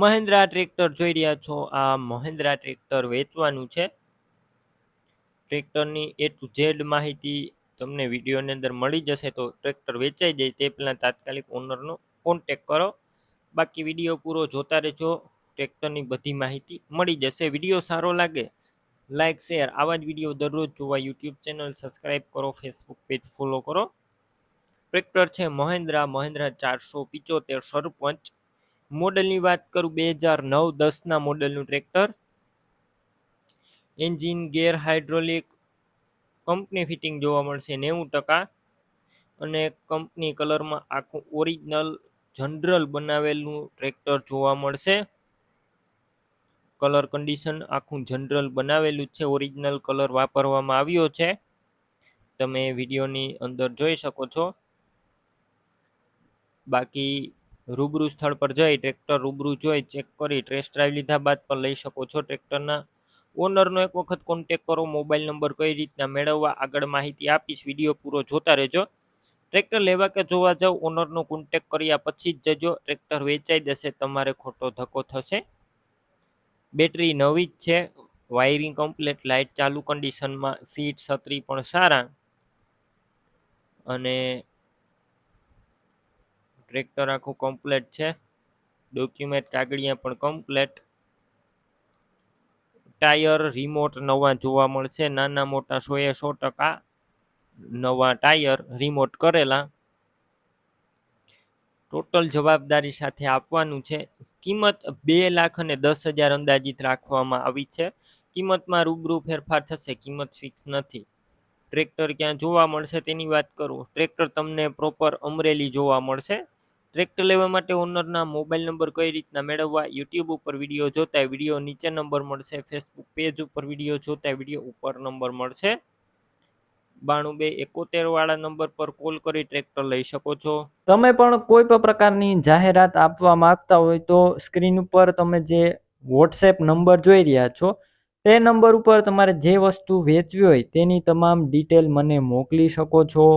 Mahindra tractor જોઈ રહ્યા છો. આ મહિન્દ્રા ટ્રેક્ટર વેચવાનું છે. ટ્રેક્ટરની એ ટુ ઝેડ માહિતી તમને વિડીયોની અંદર મળી જશે તો ટ્રેક્ટર વેચાઈ જાય તે પહેલાં તાત્કાલિક ઓનરનો કોન્ટેક કરો. બાકી વીડિયો પૂરો જોતા રહેજો. ટ્રેક્ટરની બધી માહિતી મળી જશે. વીડિયો સારો લાગે લાઇક શેર આવા જ વીડિયો દરરોજ જોવા યુટ્યુબ ચેનલ સબસ્ક્રાઈબ કરો, ફેસબુક પેજ ફોલો કરો. ટ્રેક્ટર છે મહેન્દ્રા મહેન્દ્રા ચારસો પિચોતેર સરપંચ મોડલની વાત કરું બે હજાર નવ દસના મોડલનું tractor. Engine, gear hydraulic, company fitting જોવા મળશે નેવું ટકા. અને કંપની કલરમાં આખું ઓરિજિનલ, જનરલ બનાવેલું ટ્રેક્ટર જોવા મળશે. કલર કન્ડિશન આખું જનરલ બનાવેલું છે, ઓરિજિનલ કલર વાપરવામાં આવ્યો છે. તમે વિડીયોની અંદર જોઈ શકો છો. બાકી રૂબરૂ સ્થળ પર જઈ ટ્રેક્ટર રૂબરૂ જોઈ ચેક કરી ટેસ્ટ ડ્રાઈવ લીધા બાદ પણ લઈ શકો છો ટ્રેક્ટરના ઓનરનો એક વખત કોન્ટેક કરો મોબાઈલ નંબર કઈ રીતના મેળવવા આગળ માહિતી આપીશ વીડિયો પૂરો જોતા રહેજો. ટ્રેક્ટર લેવા કે જોવા જાવ ઓનરનો કોન્ટેક કર્યા પછી જ જજો, ટ્રેક્ટર વેચાઈ જશે, તમારે ખોટો ધક્કો થશે. બેટરી નવી જ છે વાયરિંગ કમ્પ્લીટ લાઇટ ચાલુ કન્ડિશનમાં સીટ છત્રી પણ સારા. અને ટ્રેક્ટર આખું કમ્પ્લેટ છે. ડોક્યુમેન્ટ કાગળિયા પણ કમ્પ્લેટ ટાયર રિમોટ નવા જોવા મળશે. નાના મોટા સો એ સો ટકા નવા ટાયર રિમોટ કરેલા. ટોટલ જવાબદારી સાથે આપવાનું છે. કિંમત બે લાખ અને દસ હજાર અંદાજિત રાખવામાં આવી છે. કિંમતમાં રૂબરૂ ફેરફાર થશે. કિંમત ફિક્સ નથી. ટ્રેક્ટર ક્યાં જોવા મળશે તેની વાત કરું. ટ્રેક્ટર તમને પ્રોપર અમરેલી જોવા મળશે. ટ્રેક્ટર લેવા માટે ઓનરના મોબાઈલ નંબર કઈ રીતના મેળવવા યુટ્યુબ ઉપર વીડિયો જોતા વીડિયો નીચે નંબર મળશે ફેસબુક પેજ ઉપર વીડિયો જોતા વીડિયો ઉપર નંબર મળશે. બાણું બે એકોતેર વાળા નંબર પર કોલ કરી ટ્રેક્ટર લઈ શકો છો. તમે પણ કોઈ પણ પ્રકારની જાહેરાત આપવા માંગતા હોય તો સ્ક્રીન ઉપર તમે જે વોટ્સએપ નંબર જોઈ રહ્યા છો, તે નંબર ઉપર તમારે જે વસ્તુ વેચવી હોય તેની તમામ ડિટેલ મને મોકલી શકો છો.